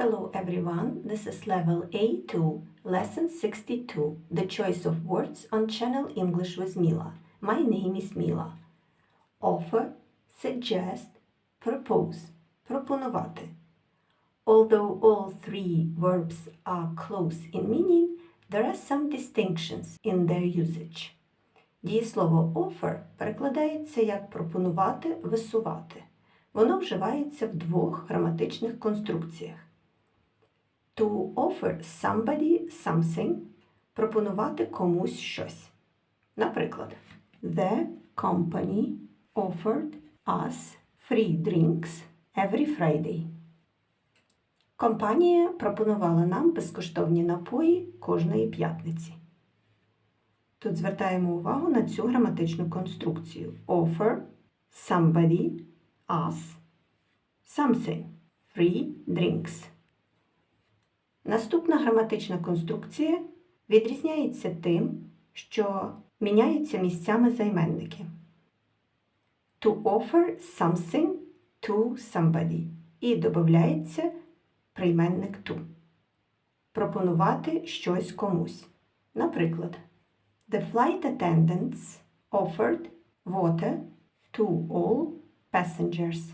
Hello everyone, this is level A2, lesson 62, the choice of words on channel English with Mila. My name is Mila. Offer, suggest, propose, пропонувати. Although all three verbs are close in meaning, there are some distinctions in their usage. Дієслово offer перекладається як пропонувати, висувати. Воно вживається в двох граматичних конструкціях. To offer somebody something пропонувати комусь щось. Наприклад, The company offered us free drinks every Friday. Компанія пропонувала нам безкоштовні напої кожної п'ятниці. Тут звертаємо увагу на цю граматичну конструкцію. Offer somebody us something free drinks. Наступна граматична конструкція відрізняється тим, що міняються місцями займенники. To offer something to somebody. І додається прийменник to. Пропонувати щось комусь. Наприклад, The flight attendants offered water to all passengers.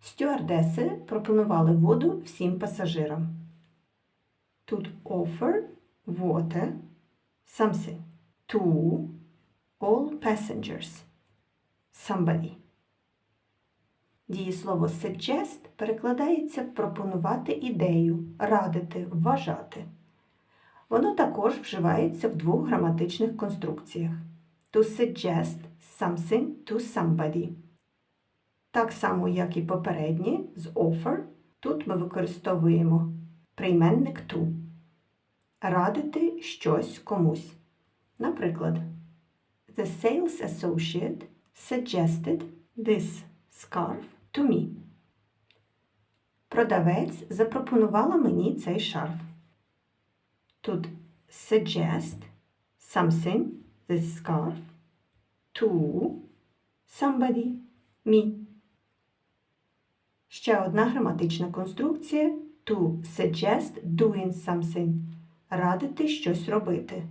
Стюардеси пропонували воду всім пасажирам. Тут offer water something to all passengers. Somebody. Дієслово suggest перекладається пропонувати ідею, радити, вважати. Воно також вживається в двох граматичних конструкціях. To suggest something to somebody. Так само, як і попереднє, з offer, тут ми використовуємо прийменник to. Радити щось комусь. Наприклад, The sales associate suggested this scarf to me. Продавець запропонувала мені цей шарф. Тут suggest something, this scarf, to somebody, me. Ще одна граматична конструкція to suggest doing something радити щось робити.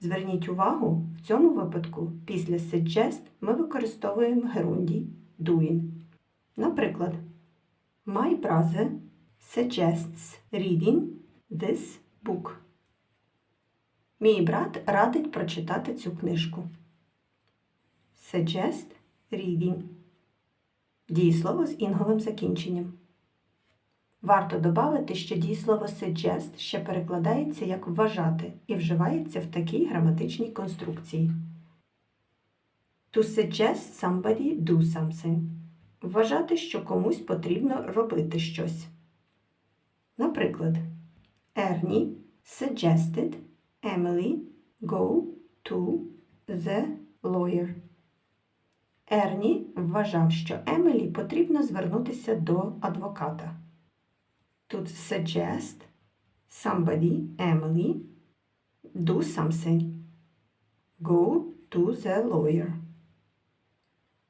Зверніть увагу, в цьому випадку після suggest ми використовуємо герундій doing. Наприклад, My brother suggests reading this book. Мій брат радить прочитати цю книжку. Suggest reading. Дієслово з інговим закінченням. Варто додати, що дієслово suggest ще перекладається як вважати і вживається в такій граматичній конструкції. To suggest somebody do something. Вважати, що комусь потрібно робити щось. Наприклад, Ernie suggested Emily go to the lawyer. Ерні вважав, що Емілі потрібно звернутися до адвоката. Тут suggest somebody, Emily, do something. Go to the lawyer.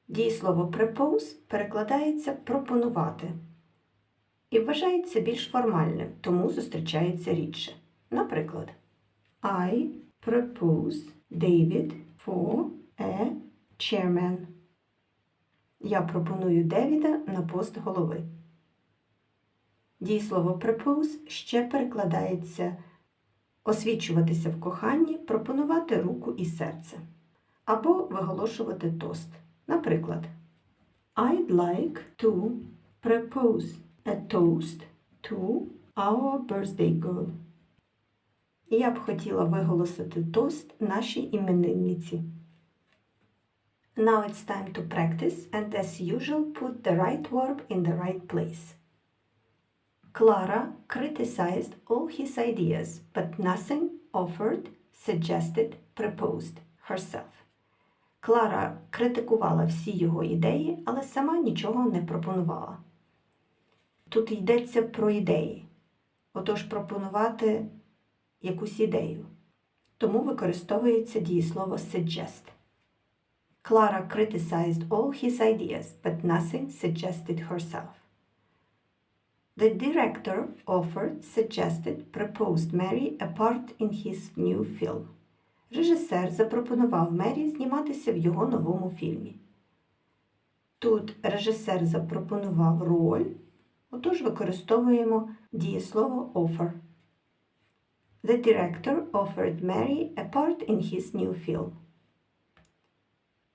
Дієслово propose перекладається пропонувати і вважається більш формальним, тому зустрічається рідше. Наприклад, I propose David for a chairman. Я пропоную Девіда на пост голови. Дієслово propose ще перекладається освічуватися в коханні, пропонувати руку і серце. Або виголошувати тост. Наприклад, I'd like to propose a toast to our birthday girl. Я б хотіла виголосити тост нашій іменинниці. Now it's time to practice and as usual put the right verb in the right place. Clara criticized all his ideas, but nothing offered, suggested, proposed herself. Клара критикувала всі його ідеї, але сама нічого не пропонувала. Тут йдеться про ідеї. Отож пропонувати якусь ідею. Тому використовується дієслово suggest. Clara criticized all his ideas, but nothing suggested herself. The director offered, suggested, proposed Mary a part in his new film. Режисер запропонував Мері зніматися в його новому фільмі. Тут режисер запропонував роль, отож використовуємо дієслово offer. The director offered Mary a part in his new film.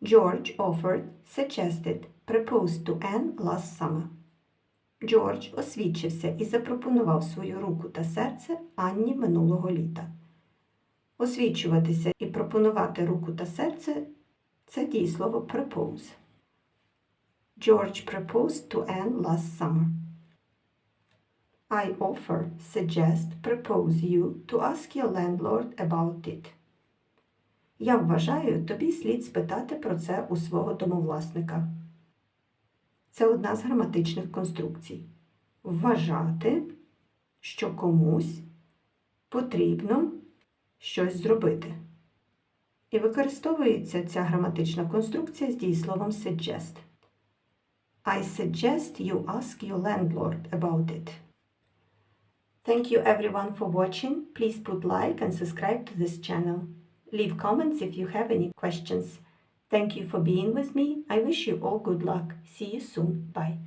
George offered, suggested, proposed to Anne last summer. Джордж освідчився і запропонував свою руку та серце Анні минулого літа. Освічуватися і пропонувати руку та серце це дієслово propose. George proposed to Anne last summer. I offer, suggest, propose you to ask your landlord about it. Я вважаю, тобі слід спитати про це у свого домовласника. Це одна з граматичних конструкцій. Вважати, що комусь потрібно щось зробити. І використовується ця граматична конструкція з дієсловом suggest. I suggest you ask your landlord about it. Thank you everyone for watching. Please put like and subscribe to this channel. Leave comments if you have any questions. Thank you for being with me. I wish you all good luck. See you soon. Bye.